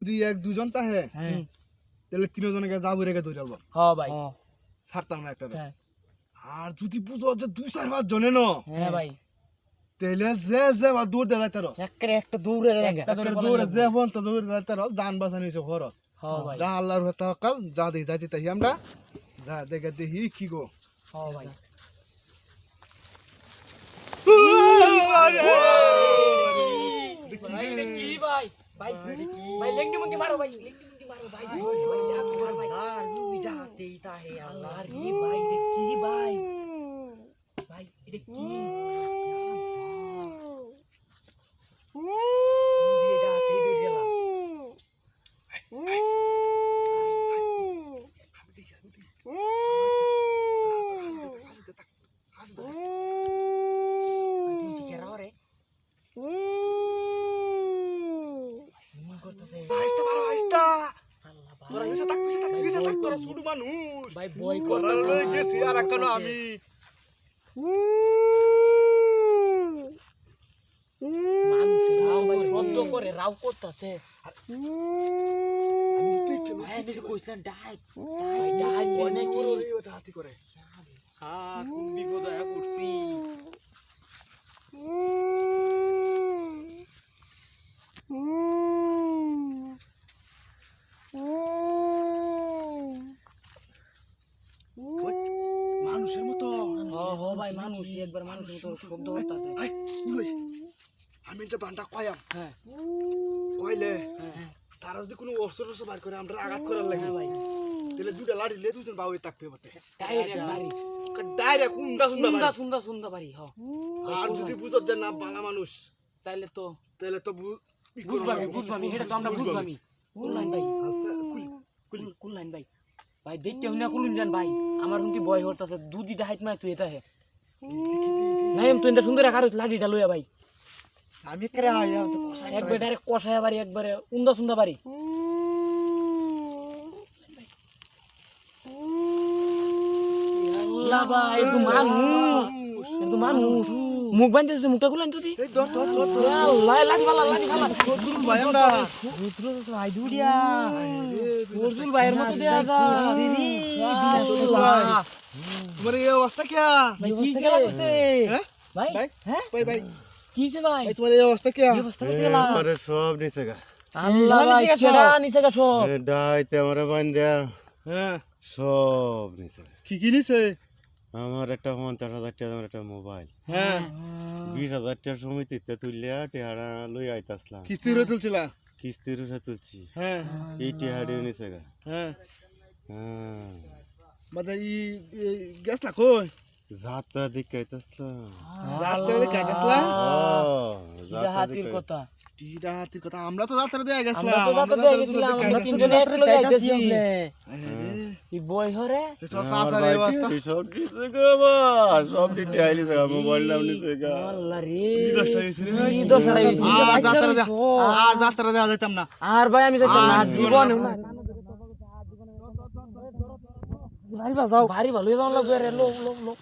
যদি এক দুজন তাহে হ্যাঁ। তাহলে তিনজনকে যাব রেখে ধরে যাব হ ভাই। ছাড়তাম না একটা হ্যাঁ। আর যদি বুঝো যে দুই চার পাঁচ জনে ন? হ্যাঁ ভাই। তাহলে যে যে বা দৌড় দেয় তার একেবারে একটা দৌড়ে লাগে একটা ধরে দৌড়ে যে ফোন তো দৌড় দেয় তার জান বাঁচানি হয়েছে খরচ। হ ভাই। যা আল্লাহর হতে কাল যা দেখি যাইতে তাই আমরা। যা দেখে দেখি কি গো। হ ভাই। ভাই এটা কি ভাই? ভাই ভাই লেংডি মুন্ডি মারো ভাই লেংডি মুন্ডি মারো ভাই ভাই ডাক ভাই আর দুইটা হাতেই তাহে আল্লাহ আর কি ভাই এটা কি ভাই ভাই এটা কি তোরা এসে থাক পিছে থাক পিছে থাক তোরা ছোট মানুষ। ভাই বই করতেছে লয়ে গেছি আর এখনও আমি। মানুষের রাও ভাই শব্দ করে। রাও করতেছে। আমি দেখে ভাই আমি তো কইছিলাম ডাই বনে কি হাতি করে। হ্যাঁ কোন বিপদ মানুষের মতো। হ হ ভাই মানুষ একবার মানুষের মতো শব্দ উলই আমি যে বান্ডা কয়াম হ্যাঁ। কইলে তারা যদি কোনো অস্ত্র টস্ত্র বার করে আমরা আঘাত করার লাগে হ্যাঁ ভাই। তাহলে দুটা লাড়ি লে দুজন বাবু থাকবে বটে। ডাইরেক্ট বাড়ি। ডাইরেক্ট উন্দা সুন্দা সুন্দা সুন্দা সুন্দা বাড়ি হ। আর যদি বুঝত যে না বালা মানুষ তাইলে তো তাহলে তো বুঝবামি। বুঝবামি এটা তো আমরা বুঝবামি। কুলাইন ভাই? হালকা কুল কুল। কুলাইন ভাই? ভাই দেখতে হইনা কুলুন যান ভাই। আমার হুন্তি বয় হরতাছে দুদি ডাহাইত মাই তুই এটা হে নাই তুই এটা সুন্দর একার লাঠিটা লইয়া ভাই। আমি করে আয়া তো কষাই একবার ডাইরেক্ট কষায়া বাড়ি একবারে উন্দা সুন্দা বাড়ি। আল্লাহ ভাই একটু মানুষ একটু মানুষ। মুখ বাঁধতেছে মুখটা খুলেন তুই ভাই আমরা দুড়িয়া ভাইয়ের মতো দেয়া যা। তোমার এই অবস্থা কে? ভাই কি গেলা করছে হ্যাঁ? ভাই হ্যাঁ? ভাই ভাই। কি সে ভাই? ভাই তোমার এই অবস্থা কে? অবস্থা সব নিচে গা। আল্লাহ ভাই কেডা নিছে গা সব? ডাইতে আমরা বান্ধা হ্যাঁ। সব নিচে কি কি নিছে? আমার একটা পঞ্চাশ হাজার টাকা আমার একটা মোবাইল। হ্যাঁ। বিশ হাজার টাকার সময় তিতে তুললিয়া টেহারা লই আইতাসলাম কিস্তি রয়ে তুলছিলা? কিস্তির উঠে তুলছি। হ্যাঁ। এই টেহারিও নিচে গা। হ্যাঁ। হ্যাঁ। মানে ই গেছলা কই? যাত্রা দিকে আইতাসলাম যাত্রা দেখে যাত্রা হাতির দিকে কথা। টিটা হাতির কথা। আমরা তো যাত্রা দিয়ে গেছলাম। আমরা তো যাত্রা দিয়ে গেছিলাম। আমরা তিনজনে এক লগে আইতেছি বই হরে? সব নিচে গা বা সব নিতে আইলিছে গা মোবাইল নাম নিচে গা। হইছে আর যাত্রা দেয়া আর যাত্রা দেওয়া যাইতাম না। আর ভাই আমি যাইতাম না। জীবনে ভারী ভালো ভারী ভালো যাওয়া লাগবে রে। লো লো লো।